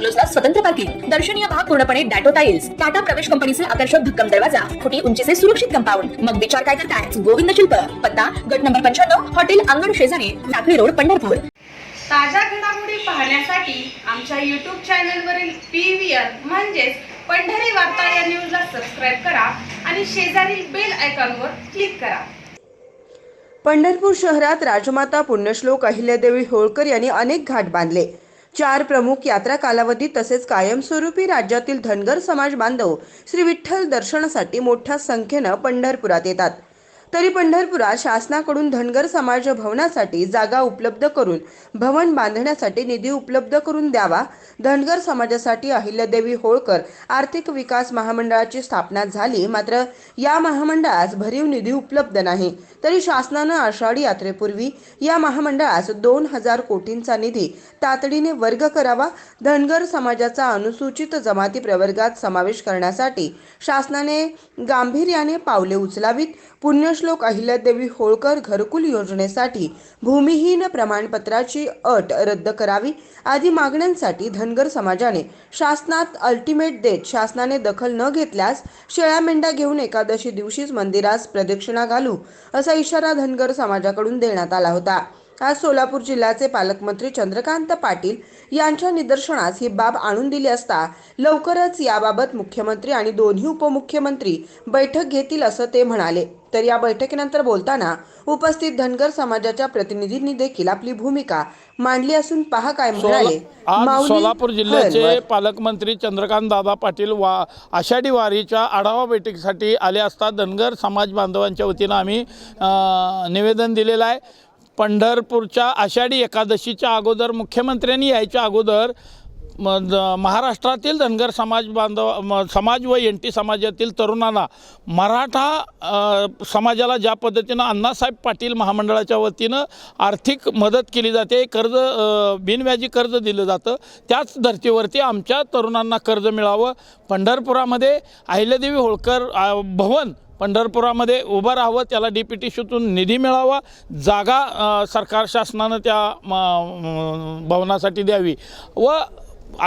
बंगलोजला स्वतंत्र पार्किंग दर्शनीय भाग पूर्णपणे डॅटो टाइल्स टाटा प्रवेश कंपनीचे आकर्षक भक्कम दरवाजा फुटी उंचीचे सुरक्षित कंपाऊंड. मग विचार काय करताय? गोविंद शिल्प. पत्ता गट नंबर पंच्याण्णव हॉटेल अंगण शेजारी लाकडी रोड पंढरपूर. ताज्या घडामोडी पाहण्यासाठी आमच्या यूट्यूब चॅनलवरील पी व्ही आर म्हणजेच पंढरी वार्ता या न्यूजला सबस्क्राईब करा आणि शेजारील बेल आयकॉनवर क्लिक करा. पंढरपूर शहरात राजमाता पुण्यश्लोक अहिल्यादेवी होळकर यांनी अनेक घाट बांधले. चार प्रमुख यात्रा कालावधी तसेच कायमस्वरूपी राज्यातील धनगर समाज बांधव श्री विठ्ठल दर्शनासाठी मोठ्या संख्येनं पंढरपुरात येतात. तरी पंढरपुरात शासनाकडून धनगर समाज भवनासाठी जागा उपलब्ध करून भवन बांधण्यासाठी निधी उपलब्ध करून द्यावा. धनगर समाजासाठी अहिल्यादेवी होळकर आर्थिक विकास महामंडळाची स्थापना झाली. मात्र या महामंडळास भरीव निधी उपलब्ध नाही. तरी शासनानं आषाढी यात्रेपूर्वी या महामंडळास दोन हजार कोटींचा निधी तातडीने वर्ग करावा. धनगर समाजाचा अनुसूचित जमाती प्रवर्गात समावेश करण्यासाठी शासनाने गांभीर्याने पावले उचलावीत. पुण्य पुण्यश्लोक अहिल्यादेवी होळकर घरकुल योजनेसाठी भूमिहीन प्रमाणपत्राची अट रद्द करावी आदी मागण्यांसाठी धनगर समाजाने शासनात अल्टिमेट देत शासनाने दखल न घेतल्यास शेळ्या मेंढ्या घेऊन एकादशी दिवशीच मंदिरास प्रदक्षिणा घालू असा इशारा धनगर समाजाकडून देण्यात आला होता. आज सोलापूर जिल्ह्याचे पालकमंत्री चंद्रकांत पाटील यांच्या निदर्शनास ही बाब आणून दिली असता लवकरच याबाबत मुख्यमंत्री आणि दोन्ही उपमुख्यमंत्री बैठक घेतील असं ते म्हणाले तर या बैठकीनंतर बोलताना उपस्थित धनगर समाजाच्या प्रतिनिधींनी देखील आपली भूमिका मांडली असून पहा काय म्हणाले सोलापूर जिल्ह्याचे. पालकमंत्री चंद्रकांत दादा पाटील वा आषाढी वारीच्या आढावा बैठकीसाठी आले असता धनगर समाज बांधवांच्या वतीनं आम्ही निवेदन दिलेलं आहे पंढरपूरच्या आषाढी एकादशीच्या अगोदर मुख्यमंत्र्यांनी यायच्या अगोदर म- द- महाराष्ट्रातील धनगर समाज बांधव म- समाज व एन टी समाजातील तरुणांना मराठा समाजाला ज्या पद्धतीनं अण्णासाहेब पाटील महामंडळाच्या वतीनं आर्थिक मदत केली जाते कर्ज बिनव्याजी कर्ज दिलं जातं त्याच धर्तीवरती आमच्या तरुणांना कर्ज मिळावं. पंढरपुरामध्ये अहिल्यादेवी होळकर भवन पंढरपुरामध्ये उभं राहावं त्याला डी पी टी शूतून निधी मिळावा जागा सरकार शासनानं त्या भवनासाठी द्यावी व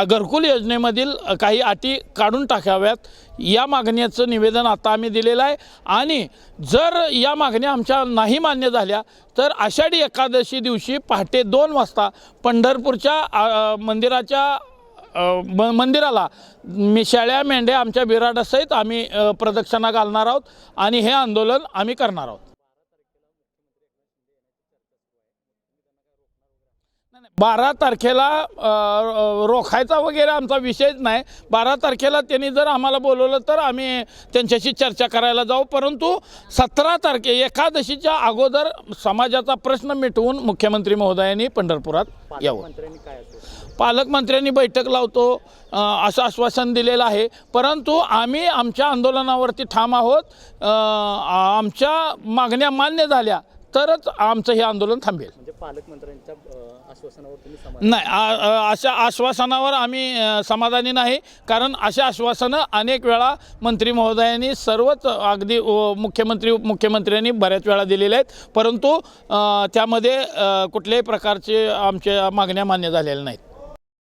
घरकुल योजनेमधील काही अटी काढून टाकाव्यात. या मागण्याचं निवेदन आता आम्ही दिलेलं आहे. आणि जर या मागण्या आमच्या नाही मान्य झाल्या तर आषाढी एकादशी दिवशी पहाटे दोन वाजता पंढरपूरच्या मंदिराच्या म मंदिराला. मी शेळ्या मेंढ्या आमच्या बिराडासहित आम्ही प्रदक्षिणा घालणार आहोत आणि हे आंदोलन आम्ही करणार आहोत नाही, नाही. बारा तारखेला रोखायचा वगैरे आमचा विषयच नाही. बारा तारखेला त्यांनी जर आम्हाला बोलवलं तर आम्ही त्यांच्याशी चर्चा करायला जाऊ. परंतु सतरा तारखे एकादशीच्या अगोदर समाजाचा प्रश्न मिटवून मुख्यमंत्री महोदयांनी पंढरपुरात यावं. पालकमंत्र्यांनी बैठक लावतो असं आश्वासन दिलेलं आहे. परंतु आम्ही आमच्या आंदोलनावरती ठाम आहोत. आमच्या मागण्या मान्य झाल्या तरच आमचं हे आंदोलन थांबेल. म्हणजे पालकमंत्र्यांच्या आश्वासनावर तुम्ही नाही आ- अशा आश्वासनावर आम्ही समाधानी नाही. कारण अशा आश्वासनं अनेक वेळा मंत्री महोदयांनी सर्वच अगदी मुख्यमंत्री उपमुख्यमंत्र्यांनी बऱ्याच वेळा दिलेल्या आहेत. परंतु त्यामध्ये कुठल्याही प्रकारचे आमच्या मागण्या मान्य झालेल्या नाहीत.